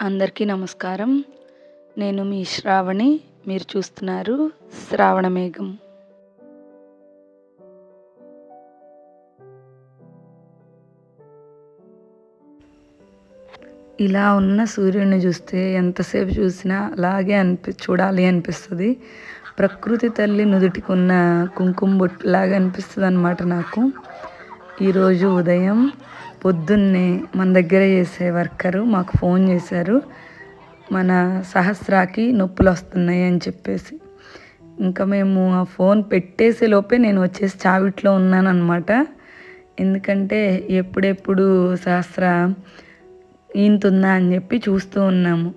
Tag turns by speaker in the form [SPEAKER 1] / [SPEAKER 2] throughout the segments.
[SPEAKER 1] అందరికీ నమస్కారం. నేను మీ శ్రావణి. మీరు చూస్తున్నారు శ్రావణ మేఘం. ఇలా ఉన్న సూర్యుడిని చూస్తే ఎంతసేపు చూసినా అలాగే అనిపి చూడాలి అనిపిస్తుంది. ప్రకృతి తల్లి నుదుటికున్న కుంకుమ బొట్టులాగా అనిపిస్తుంది అనమాట నాకు. ఈరోజు ఉదయం పొద్దున్నే మన దగ్గర చేసే వర్కరు మాకు ఫోన్ చేశారు. మన సహస్రాకి నొప్పులు వస్తున్నాయి అని చెప్పేసి. ఇంకా మేము ఆ ఫోన్ పెట్టేసే లోపే నేను వచ్చేసి చావిట్లో ఉన్నాను ఎందుకంటే ఎప్పుడెప్పుడు సహస్ర ఈంతుందా అని చెప్పి చూస్తూ ఉన్నాము.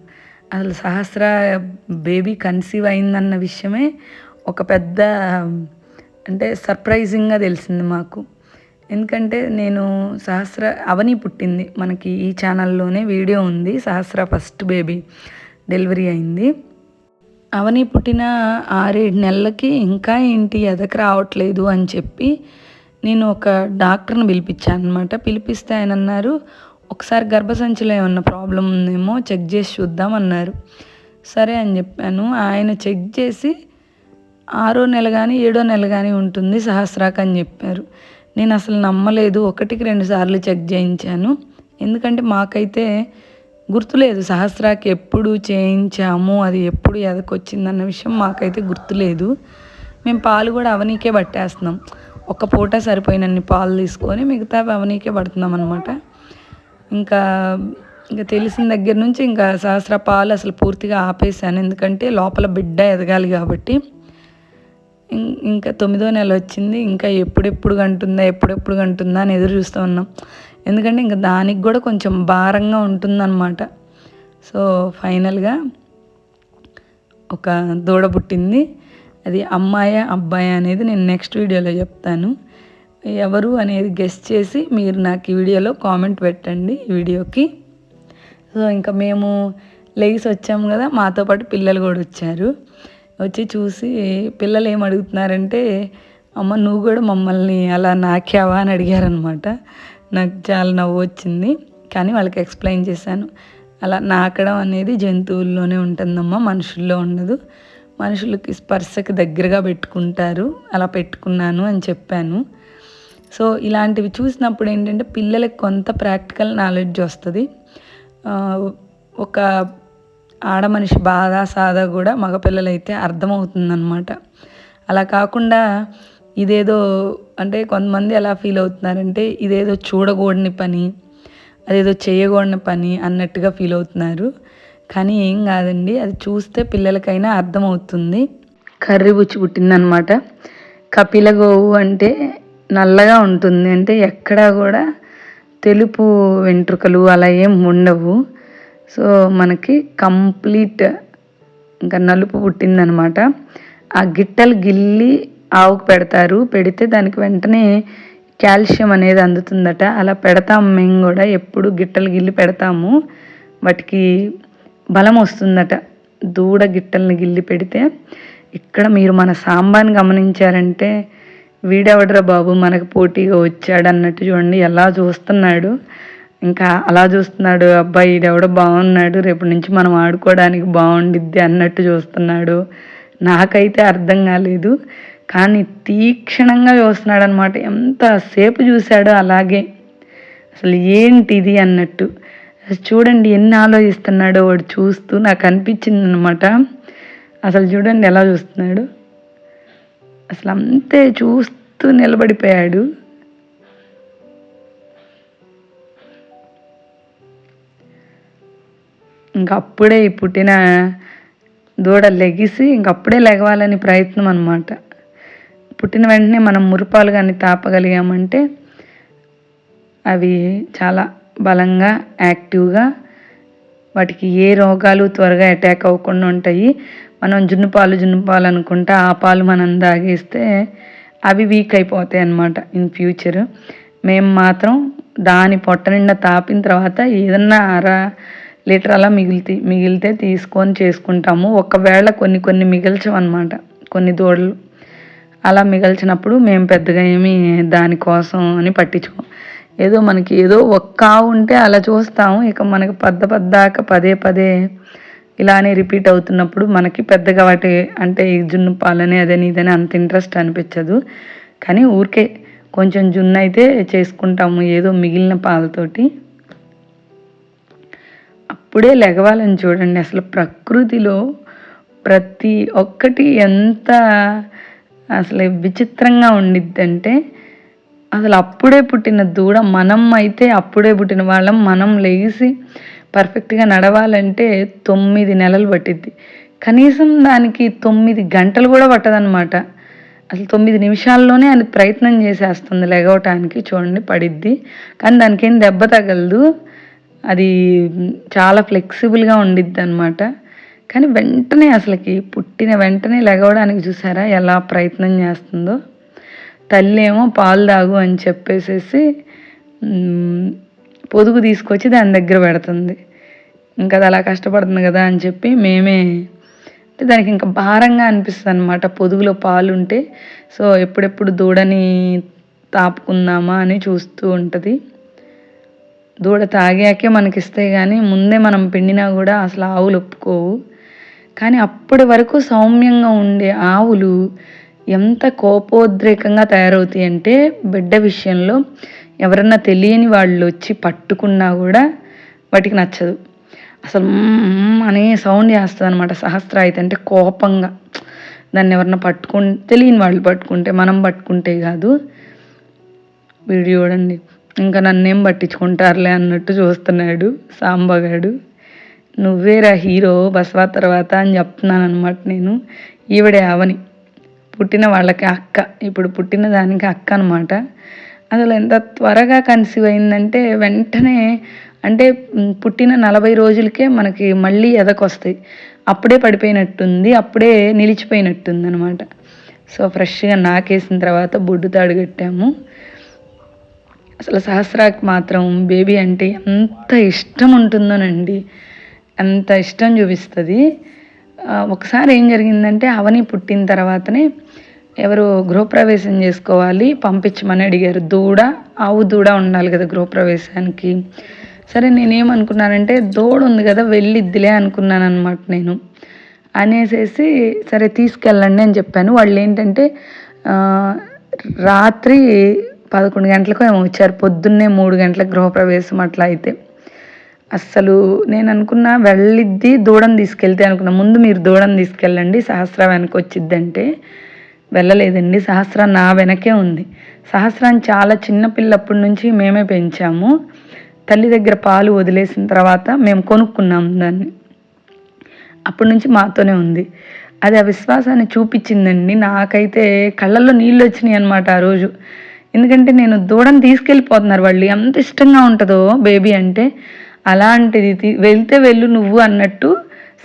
[SPEAKER 1] అసలు సహస్ర బేబీ కన్సీవ్ అయిందన్న విషయమే ఒక పెద్ద అంటే సర్ప్రైజింగ్గా తెలిసింది మాకు. ఎందుకంటే నేను సహస్ర అవని పుట్టింది. మనకి ఈ ఛానల్లోనే వీడియో ఉంది. సహస్ర ఫస్ట్ బేబీ డెలివరీ అయింది. అవని పుట్టిన ఆరేడు నెలలకి ఇంకా ఏంటి? ఎదకు రావట్లేదు అని చెప్పి నేను ఒక డాక్టర్ని పిలిపించాను అనమాట పిలిపిస్తే ఆయన అన్నారు ఒకసారి గర్భసంచిలో ఏమన్నా ప్రాబ్లం ఉందేమో చెక్ చేసి చూద్దాం అన్నారు. సరే అని చెప్పాను. ఆయన చెక్ చేసి ఆరో నెల కానీ ఏడో నెల కానీ ఉంటుంది సహస్రాక అని చెప్పారు. నేను అసలు నమ్మలేదు. ఒకటికి రెండు సార్లు చెక్ చేయించాను. ఎందుకంటే మాకైతే గుర్తులేదు సహస్రాకి ఎప్పుడు చేయించాము అది ఎప్పుడు ఎదకొచ్చిందన్న విషయం మాకైతే గుర్తులేదు. మేము పాలు కూడా అవనీకే పట్టేస్తున్నాం. ఒక పూట సరిపోయినన్ని పాలు తీసుకొని మిగతా అవనీకే పడుతున్నాం అనమాట ఇంకా ఇంకా తెలిసిన దగ్గర నుంచి ఇంకా సహస్ర పాలు అసలు పూర్తిగా ఆపేసాను ఎందుకంటే లోపల బిడ్డ ఎదగాలి కాబట్టి ఇంకా తొమ్మిదో నెల వచ్చింది. ఇంకా ఎప్పుడెప్పుడు కంటుందా ఎప్పుడెప్పుడు కంటుందా అని ఎదురు చూస్తూ ఉన్నాం. ఎందుకంటే ఇంకా దానికి కూడా కొంచెం భారంగా ఉంటుందన్నమాట. సో ఫైనల్గా ఒక దూడ పుట్టింది. అది అమ్మాయి అబ్బాయి అనేది నేను నెక్స్ట్ వీడియోలో చెప్తాను. ఎవరు అనేది గెస్ట్ చేసి మీరు నాకు ఈ వీడియోలో కామెంట్ పెట్టండి ఈ వీడియోకి. సో ఇంకా మేము లెగ్స్ వచ్చాము కదా మాతో పాటు పిల్లలు కూడా వచ్చారు. వచ్చి చూసి పిల్లలు ఏం అడుగుతున్నారంటే అమ్మ నువ్వు కూడా మమ్మల్ని అలా నాకావా అని అడిగారనమాట నాకు చాలా నవ్వు వచ్చింది. కానీ వాళ్ళకి ఎక్స్ప్లెయిన్ చేశాను. అలా నాకడం అనేది జంతువుల్లోనే ఉంటుందమ్మా మనుషుల్లో ఉండదు. మనుషులకి స్పర్శకి దగ్గరగా పెట్టుకుంటారు. అలా పెట్టుకున్నాను అని చెప్పాను. సో ఇలాంటివి చూసినప్పుడు ఏంటంటే పిల్లలకి కొంత ప్రాక్టికల్ నాలెడ్జ్ వస్తుంది. ఒక ఆడ మనిషి బాధ సాధ కూడా మగపిల్లలైతే అర్థమవుతుందన్నమాట. అలా కాకుండా ఇదేదో అంటే కొంతమంది ఎలా ఫీల్ అవుతున్నారంటే ఇదేదో చూడకూడని పని అదేదో చేయకూడని పని అన్నట్టుగా ఫీల్ అవుతున్నారు. కానీ ఏం కాదండి అది చూస్తే పిల్లలకైనా అర్థమవుతుంది. కర్రీ బుచ్చి పుట్టిందనమాట కపిల గోవు అంటే నల్లగా ఉంటుంది. అంటే ఎక్కడా కూడా తెలుపు వెంట్రుకలు అలా ఏం ఉండవు. సో మనకి కంప్లీట్ ఇంకా నలుపు పుట్టిందనమాట. ఆ గిట్టలు గిల్లి ఆవుకు పెడతారు. పెడితే దానికి వెంటనే కాల్షియం అనేది అందుతుందట. అలా పెడతాము మేము కూడా. ఎప్పుడు గిట్టలు గిల్లి పెడతాము. వాటికి బలం వస్తుందట. దూడ గిట్టల్ని గిల్లి పెడితే. ఇక్కడ మీరు మన సాంబాని గమనించారంటే వీడెవడరా బాబు మనకు పోటీగా వచ్చాడు అన్నట్టు చూడండి. ఎలా చూస్తున్నాడు. ఇంకా అలా చూస్తున్నాడు అబ్బాయి ఈడెవడో బాగున్నాడు రేపటి నుంచి మనం ఆడుకోవడానికి బాగుండిద్ది అన్నట్టు చూస్తున్నాడు. నాకైతే అర్థం కాలేదు కానీ తీక్షణంగా చూస్తున్నాడు అనమాట ఎంతసేపు చూశాడో అలాగే. అసలు ఏంటిది అన్నట్టు. చూడండి ఎన్ని ఆలోచిస్తున్నాడో వాడు చూస్తూ నాకు అనిపించింది అనమాట అసలు చూడండి ఎలా చూస్తున్నాడు. అసలు అంతే చూస్తూ నిలబడిపోయాడు. ఇంకప్పుడే పుట్టిన దూడ లెగిసి ఇంకప్పుడే లెగవాలని ప్రయత్నం అనమాట పుట్టిన వెంటనే మనం మురిపాలు కానీ తాపగలిగామంటే అవి చాలా బలంగా యాక్టివ్గా వాటికి ఏ రోగాలు త్వరగా అటాక్ అవ్వకుండా ఉంటాయి. మనం జున్ను పాలు జున్ను పాలు అనుకుంటా ఆ పాలు మనం తాగేస్తే అవి వీక్ అయిపోతాయి అన్నమాట ఇన్ ఫ్యూచర్. మేము మాత్రం దాని పొట్ట నిండా తాపిన తర్వాత ఏదన్నా అర లీటర్ అలా మిగిలితే మిగిలితే తీసుకొని చేసుకుంటాము. ఒకవేళ కొన్ని కొన్ని మిగల్చమన్నమాట కొన్ని దూడలు అలా మిగల్చినప్పుడు మేము పెద్దగా ఏమి దానికోసం అని పట్టించుకోం. ఏదో మనకి ఏదో ఒక్క ఉంటే అలా చూస్తాము. ఇక మనకి పద్ద పెద్దాక పదే పదే ఇలానే రిపీట్ అవుతున్నప్పుడు మనకి పెద్దగా వాటి అంటే ఈ జున్ను పాలని అదని ఇదని అంత ఇంట్రెస్ట్ అనిపించదు. కానీ ఊరికే కొంచెం జున్ను అయితే చేసుకుంటాము. ఏదో మిగిలిన పాలతోటి. అప్పుడే లెగవాలని చూడండి. అసలు ప్రకృతిలో ప్రతి ఒక్కటి ఎంత అసలు విచిత్రంగా ఉండిద్దంటే అసలు అప్పుడే పుట్టిన దూడ మనం అయితే అప్పుడే పుట్టిన వాళ్ళం. మనం లేచి పర్ఫెక్ట్గా నడవాలంటే తొమ్మిది నెలలు పట్టిద్ది. కనీసం దానికి తొమ్మిది గంటలు కూడా పట్టదనమాట అసలు తొమ్మిది నిమిషాల్లోనే అది ప్రయత్నం చేసేస్తుంది లెగవటానికి చూడండి పడిద్ది. కానీ దానికి ఏం దెబ్బ తగలదు. అది చాలా ఫ్లెక్సిబుల్గా ఉండిద్ది అనమాట కానీ వెంటనే అసలుకి పుట్టిన వెంటనే లెగవడానికి చూసారా ఎలా ప్రయత్నం చేస్తుందో. తల్లి ఏమో పాలు తాగు అని చెప్పేసేసి పొదుగు తీసుకొచ్చి దాని దగ్గర పెడుతుంది. ఇంకా అది అలా కష్టపడుతుంది కదా అని చెప్పి మేమే అంటే దానికి ఇంకా భారంగా అనిపిస్తుంది అనమాట పొదుగులో పాలు ఉంటే సో ఎప్పుడెప్పుడు దూడని తాపుకుందామా అని చూస్తూ ఉంటుంది. దూడ తాగాకే మనకి ఇస్తాయి కానీ ముందే మనం పిండినా కూడా అసలు ఆవులు ఒప్పుకోవు. కానీ అప్పటి వరకు సౌమ్యంగా ఉండే ఆవులు ఎంత కోపోద్రేకంగా తయారవుతాయి అంటే బిడ్డ విషయంలో ఎవరన్నా తెలియని వాళ్ళు వచ్చి పట్టుకున్నా కూడా వాటికి నచ్చదు. అసలు అనే సౌండ్ చేస్తుంది అనమాట సహస్ర అయితే అంటే కోపంగా. దాన్ని ఎవరన్నా పట్టుకుంటే తెలియని వాళ్ళు పట్టుకుంటే మనం పట్టుకుంటే కాదు. వీడియో చూడండి. ఇంకా నన్నేం పట్టించుకుంటారులే అన్నట్టు చూస్తున్నాడు సాంబగాడు. నువ్వేరా హీరో బసవా తర్వాత అని చెప్తున్నాను అనమాట నేను. ఈవిడే అవని. పుట్టిన వాళ్ళకి అక్క. ఇప్పుడు పుట్టిన దానికి అక్క అనమాట అసలు ఎంత త్వరగా కన్సీవ్ అయిందంటే వెంటనే అంటే పుట్టిన నలభై రోజులకే మనకి మళ్ళీ ఎదకొస్తాయి. అప్పుడే పడిపోయినట్టుంది అప్పుడే నిలిచిపోయినట్టుంది అనమాట సో ఫ్రెష్గా నాకేసిన తర్వాత బొడ్డు తాడు కట్టాము. అసలు సహస్రాకి మాత్రం బేబీ అంటే ఎంత ఇష్టం ఉంటుందోనండి అంత ఇష్టం చూపిస్తుంది. ఒకసారి ఏం జరిగిందంటే అవని పుట్టిన తర్వాతనే ఎవరు గృహప్రవేశం చేసుకోవాలి పంపించమని అడిగారు. దూడ ఆవు దూడ ఉండాలి కదా గృహప్రవేశానికి. సరే నేనేమనుకున్నానంటే దూడ ఉంది కదా వెళ్ళిద్దిలే అనుకున్నాను అనమాట నేను. అనేసేసి సరే తీసుకెళ్ళండి అని చెప్పాను. వాళ్ళు ఏంటంటే రాత్రి పదకొండు గంటలకు ఏమో వచ్చారు. పొద్దున్నే మూడు గంటలకు గృహప్రవేశం అట్లా అయితే. అస్సలు నేను అనుకున్నా వెళ్ళిద్ది దూడని తీసుకెళ్తే అనుకున్నా. ముందు మీరు దూడని తీసుకెళ్ళండి సహస్ర వెనక వచ్చిద్దంటే వెళ్ళలేదండి. సహస్ర నా వెనకే ఉంది. సహస్రాన్ని చాలా చిన్నపిల్లప్పటి నుంచి మేమే పెంచాము. తల్లి దగ్గర పాలు వదిలేసిన తర్వాత మేము కొనుక్కున్నాం దాన్ని. అప్పటి నుంచి మాతోనే ఉంది. అది ఆ విశ్వాసాన్ని చూపించిందండి. నాకైతే కళ్ళల్లో నీళ్ళు వచ్చినాయి అనమాట ఆ రోజు. ఎందుకంటే నేను దూడని తీసుకెళ్ళిపోతున్నారు వాళ్ళు. ఎంత ఇష్టంగా ఉంటుందో బేబీ అంటే. అలాంటిది వెళ్తే వెళ్ళు నువ్వు అన్నట్టు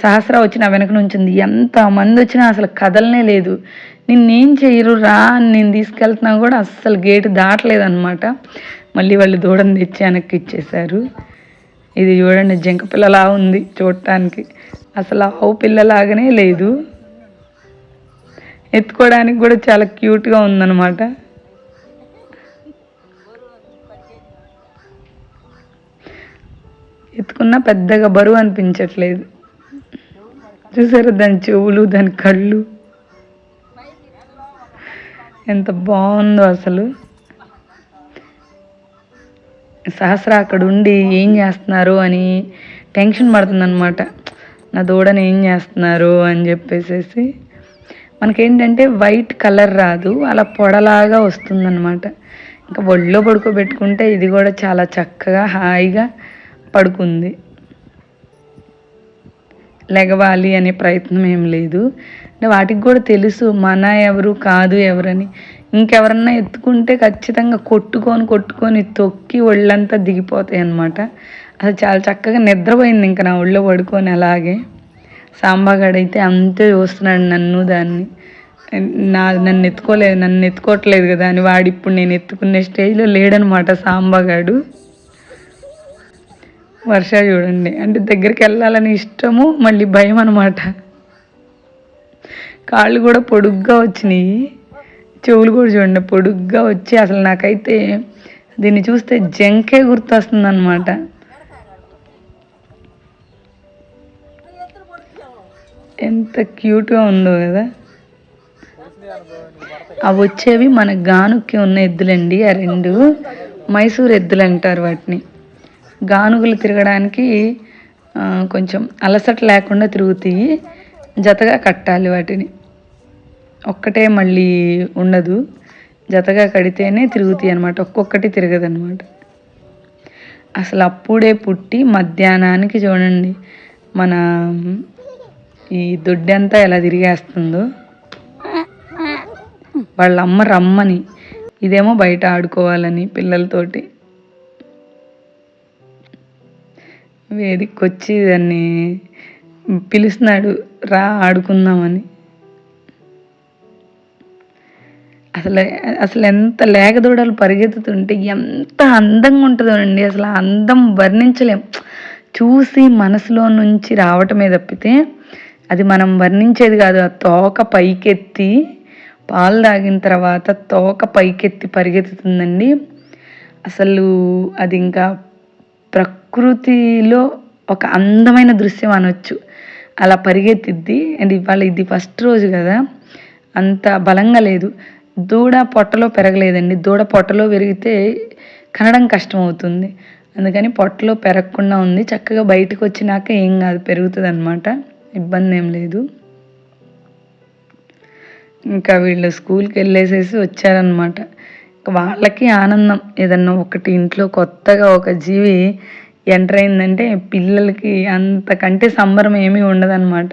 [SPEAKER 1] సహస్ర వచ్చిన వెనక నుంచింది ఎంత మంది వచ్చినా అసలు కదలనే లేదు. నిన్నేం చేయరు రా అని నేను తీసుకెళ్తున్నా కూడా అస్సలు గేటు దాటలేదన్నమాట. మళ్ళీ వాళ్ళు దూడని తెచ్చి వెనక్కి ఇచ్చేశారు. ఇది చూడండి జింక పిల్లలా ఉంది చూడటానికి. అసలు ఆవు పిల్లలాగానే లేదు. ఎత్తుకోవడానికి కూడా చాలా క్యూట్గా ఉందన్నమాట. ఎత్తుకున్నా పెద్దగా బరువు అనిపించట్లేదు. చూసారా దాని చెవులు దాని కళ్ళు? ఎంత బాగుందో అసలు. సహస్ర అక్కడ ఉండి ఏం చేస్తున్నారు అని టెన్షన్ పడుతుందన్నమాట. నా దూడని ఏం చేస్తున్నారు అని చెప్పేసేసి. మనకేంటంటే వైట్ కలర్ రాదు అలా పొడలాగా వస్తుందన్నమాట. ఇంకా ఒళ్ళో పడుకోబెట్టుకుంటే ఇది కూడా చాలా చక్కగా హాయిగా పడుకుంది. లెగవాలి అనే ప్రయత్నం ఏం లేదు. వాటికి కూడా తెలుసు మన ఎవరు కాదు ఎవరని. ఇంకెవరన్నా ఎత్తుకుంటే ఖచ్చితంగా కొట్టుకొని కొట్టుకొని తొక్కి ఒళ్ళంతా దిగిపోతాయి అనమాట అది చాలా చక్కగా నిద్రపోయింది ఇంకా నా ఒళ్ళో పడుకొని అలాగే. సాంబాగాడైతే అంతే చూస్తున్నాడు నన్ను దాన్ని. నా నన్ను ఎత్తుకోలేదు నన్ను ఎత్తుకోవట్లేదు కదా అని వాడు ఇప్పుడు నేను ఎత్తుకునే స్టేజ్లో లేడనమాట సాంబాగాడు వర్ష చూడండి. అంటే దగ్గరికి వెళ్ళాలని ఇష్టము మళ్ళీ భయం అనమాట కాళ్ళు కూడా పొడుగ్గా వచ్చినాయి. చెవులు కూడా చూడండి పొడుగ్గా వచ్చి అసలు నాకైతే దీన్ని చూస్తే జంకే గుర్తొస్తుంది అనమాట ఎంత క్యూట్గా ఉందో కదా. అవి వచ్చేవి మన గానుక్కి ఉన్న ఎద్దులండి ఆ రెండు. మైసూర్ ఎద్దులు అంటారు వాటిని. గానుగులు తిరగడానికి కొంచెం అలసట లేకుండా తిరుగుతాయి జతగా కట్టాలి వాటిని. ఒక్కటే మళ్ళీ ఉండదు. జతగా కడితేనే తిరుగుతాయి అనమాట ఒక్కొక్కటి తిరగదనమాట అసలు అప్పుడే పుట్టి మధ్యాహ్నానికి చూడండి మన ఈ దొడ్డంతా ఎలా తిరిగేస్తుందో. వాళ్ళ అమ్మ రమ్మని. ఇదేమో బయట ఆడుకోవాలని పిల్లలతోటి. వేదికకి వచ్చి దాన్ని పిలుస్తున్నాడు రా ఆడుకుందామని. అసలు అసలు ఎంత లేగదూడలు పరిగెత్తుతుంటే ఎంత అందంగా ఉంటుందో అండి. అసలు ఆ అందం వర్ణించలేం. చూసి మనసులో నుంచి రావటమే తప్పితే అది మనం వర్ణించేది కాదు. ఆ తోక పైకెత్తి పాలు తాగిన తర్వాత తోక పైకెత్తి పరిగెత్తుతుందండి. అసలు అది ఇంకా ప్రకృతిలో ఒక అందమైన దృశ్యం అనొచ్చు. అలా పరిగెత్తిద్ది. అండ్ ఇవాళ ఇది ఫస్ట్ రోజు కదా. అంత బలంగా లేదు. దూడ పొట్టలో పెరగలేదండి. దూడ పొట్టలో పెరిగితే కనడం కష్టం అవుతుంది అందుకని పొట్టలో పెరగకుండా ఉంది. చక్కగా బయటకు వచ్చినాక ఏం కాదు పెరుగుతుంది అనమాట ఇబ్బంది ఏం లేదు. ఇంకా వీళ్ళు స్కూల్కి వెళ్ళేసేసి వచ్చారనమాట వాళ్ళకి ఆనందం. ఏదన్నా ఒకటి ఇంట్లో కొత్తగా ఒక జీవి ఎంటర్ అయిందంటే పిల్లలకి అంతకంటే సంబరం ఏమీ ఉండదన్నమాట.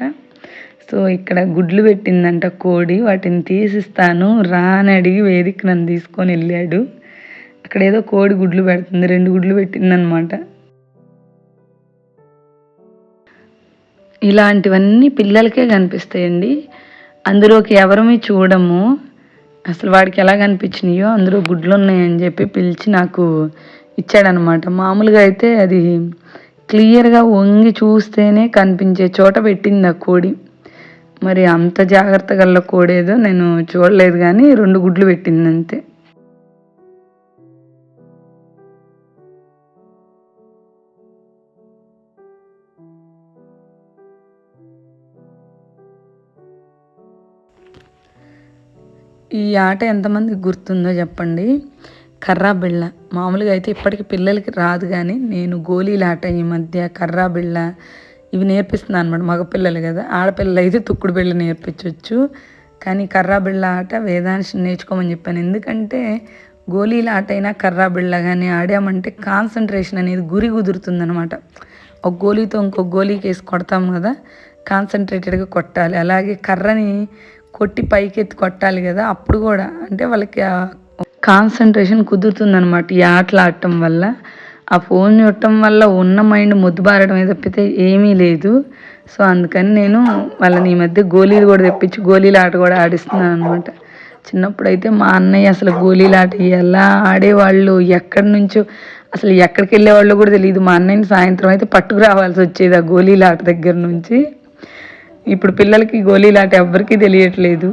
[SPEAKER 1] సో ఇక్కడ గుడ్లు పెట్టిందంట కోడి. వాటిని తీసిస్తాను రా అని అడిగి వేదిక నన్ను తీసుకొని వెళ్ళాడు. అక్కడ ఏదో కోడి గుడ్లు పెడుతుంది రెండు గుడ్లు పెట్టిందనమాట ఇలాంటివన్నీ పిల్లలకే కనిపిస్తాయండి. అందులోకి ఎవరమీ చూడము. అసలు వాడికి ఎలా కనిపించినాయో అందులో గుడ్లు ఉన్నాయని చెప్పి పిలిచి నాకు ఇచ్చాడనమాట. మామూలుగా అయితే అది క్లియర్గా వంగి చూస్తేనే కనిపించే చోట పెట్టింది ఆ కోడి. మరి అంత జాగ్రత్త గల్ల కోడేదో నేను చూడలేదు కానీ రెండు గుడ్లు పెట్టింది అంతే. ఈ ఆట ఎంతమందికి గుర్తుందో చెప్పండి. కర్రా బిళ్ళ. మామూలుగా అయితే ఇప్పటికి పిల్లలకి రాదు కానీ నేను గోళీల ఆట ఈ మధ్య కర్రా బిళ్ళ. ఇవి నేర్పిస్తున్నాను అనమాట మగపిల్లలు కదా. ఆడపిల్లలు అయితే తుక్కుడు బిళ్ళ నేర్పించవచ్చు కానీ కర్రా బిళ్ళ ఆట వేదాంశం నేర్చుకోమని చెప్పాను. ఎందుకంటే గోళీల ఆట అయినా కర్రా బిళ్ళ కానీ ఆడామంటే కాన్సన్ట్రేషన్ అనేది గురి కుదురుతుందనమాట. ఒక గోళీతో ఇంకో గోళీకి వేసి కొడతాం కదా. కాన్సన్ట్రేటెడ్గా కొట్టాలి. అలాగే కర్రని కొట్టి పైకెత్తి కొట్టాలి కదా. అప్పుడు కూడా అంటే వాళ్ళకి కాన్సన్ట్రేషన్ కుదురుతుందనమాట ఈ ఆటలు ఆడటం వల్ల. ఆ ఫోన్ చూడటం వల్ల ఉన్న మైండ్ ముద్దుబారడం తప్పితే ఏమీ లేదు. సో అందుకని నేను వాళ్ళని ఈ మధ్య గోళీలు కూడా తెప్పించి గోళీల ఆట కూడా ఆడిస్తున్నాను అనమాట చిన్నప్పుడు అయితే మా అన్నయ్య అసలు గోళీల ఆట ఎలా ఆడేవాళ్ళు ఎక్కడి నుంచో అసలు ఎక్కడికి వెళ్ళేవాళ్ళు కూడా తెలియదు మా అన్నయ్యని సాయంత్రం అయితే పట్టుకురావాల్సి వచ్చేది ఆ గోళీల ఆట దగ్గర నుంచి. ఇప్పుడు పిల్లలకి గోళీలాట ఎవ్వరికీ తెలియట్లేదు.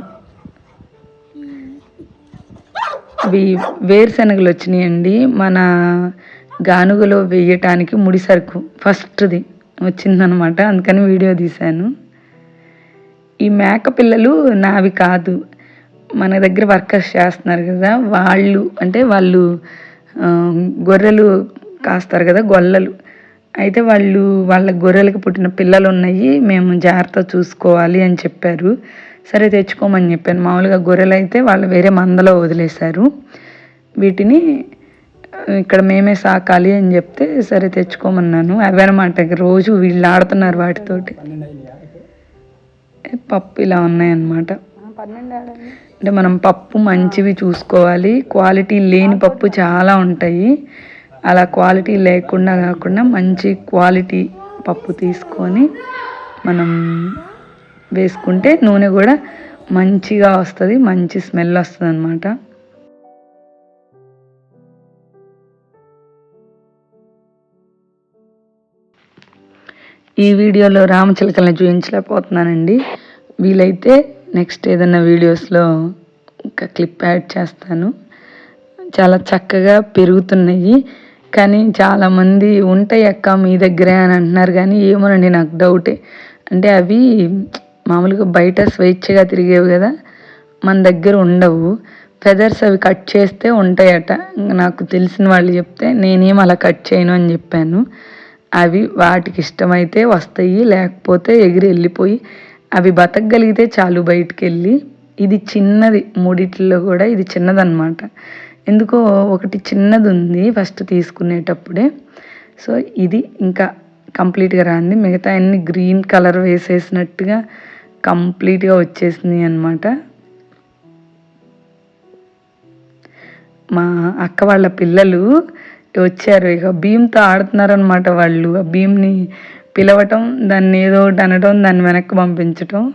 [SPEAKER 1] అవి వేరుశనగలు వచ్చినాయండి. మన గానుగలో వేయటానికి ముడి సరుకు ఫస్ట్ది వచ్చిందనమాట. అందుకని వీడియో తీశాను. ఈ మేక పిల్లలు నావి కాదు. మన దగ్గర వర్కర్స్ చేస్తున్నారు కదా వాళ్ళు అంటే వాళ్ళు గొర్రెలు కాస్తారు కదా గొల్లలు. అయితే వాళ్ళు వాళ్ళ గొర్రెలకు పుట్టిన పిల్లలు ఉన్నాయి మేము జాగ్రత్త చూసుకోవాలి అని చెప్పారు. సరే తెచ్చుకోమని చెప్పాను. మామూలుగా గొర్రెలు అయితే వాళ్ళు వేరే మందలో వదిలేశారు. వీటిని ఇక్కడ మేమే సాకాలి అని చెప్తే సరే తెచ్చుకోమన్నాను. అవన్నమాట రోజు వీళ్ళు ఆడుతున్నారు వాటితోటి. పప్పు ఇలా ఉన్నాయన్నమాట. అంటే మనం పప్పు మంచివి చూసుకోవాలి. క్వాలిటీ లేని పప్పు చాలా ఉంటాయి. అలా క్వాలిటీ లేకుండా కాకుండా మంచి క్వాలిటీ పప్పు తీసుకొని మనం వేసుకుంటే నూనె కూడా మంచిగా వస్తుంది మంచి స్మెల్ వస్తుంది అనమాట ఈ వీడియోలో రామచిలకల్ని చూపించలేకపోతున్నానండి. వీలైతే నెక్స్ట్ ఏదైనా వీడియోస్లో ఇంకా క్లిప్ యాడ్ చేస్తాను. చాలా చక్కగా పెరుగుతున్నాయి. కానీ చాలామంది ఉంటాయి అక్క మీ దగ్గరే అని అంటున్నారు కానీ ఏమోనండి నాకు డౌటే. అంటే అవి మామూలుగా బయట స్వేచ్ఛగా తిరిగేవి కదా మన దగ్గర ఉండవు. ఫెదర్స్ అవి కట్ చేస్తే ఉంటాయట. నాకు తెలిసిన వాళ్ళు చెప్తే నేనేం అలా కట్ చేయను అని చెప్పాను. అవి వాటికి ఇష్టమైతే వస్తాయి లేకపోతే ఎగిరి వెళ్ళిపోయి అవి బతకగలిగితే చాలు బయటికి వెళ్ళి ఇది చిన్నది మూడిట్లో కూడా ఇది చిన్నదన్నమాట. ఎందుకో ఒకటి చిన్నది ఉంది ఫస్ట్ తీసుకునేటప్పుడే. సో ఇది ఇంకా కంప్లీట్గా రాంది. మిగతా అన్ని గ్రీన్ కలర్ వేసేసినట్టుగా కంప్లీట్గా వచ్చేసింది అనమాట మా అక్క వాళ్ళ పిల్లలు వచ్చారు. ఇక భీమ్తో ఆడుతున్నారు అనమాట వాళ్ళు. ఆ భీమ్ని పిలవటం దాన్ని ఏదో ఒకటి అనటం దాన్ని వెనక్కి పంపించటం.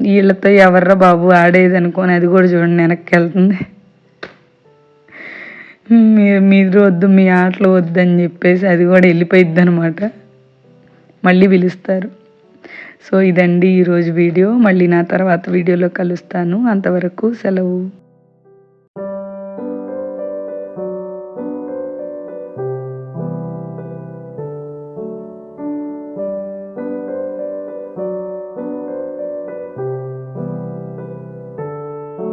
[SPEAKER 1] వీళ్ళతో ఎవర్రా బాబు ఆడేది అనుకోని అది కూడా చూడండి వెనక్కి వెళ్తుంది. మీరు మీరు వద్దు మీ ఆటలు వద్దు అని చెప్పేసి అది కూడా వెళ్ళిపోయిద్ది అనమాట మళ్ళీ పిలుస్తారు. సో ఇదండి ఈరోజు వీడియో. మళ్ళీ నా తర్వాత వీడియోలో కలుస్తాను. అంతవరకు సెలవు.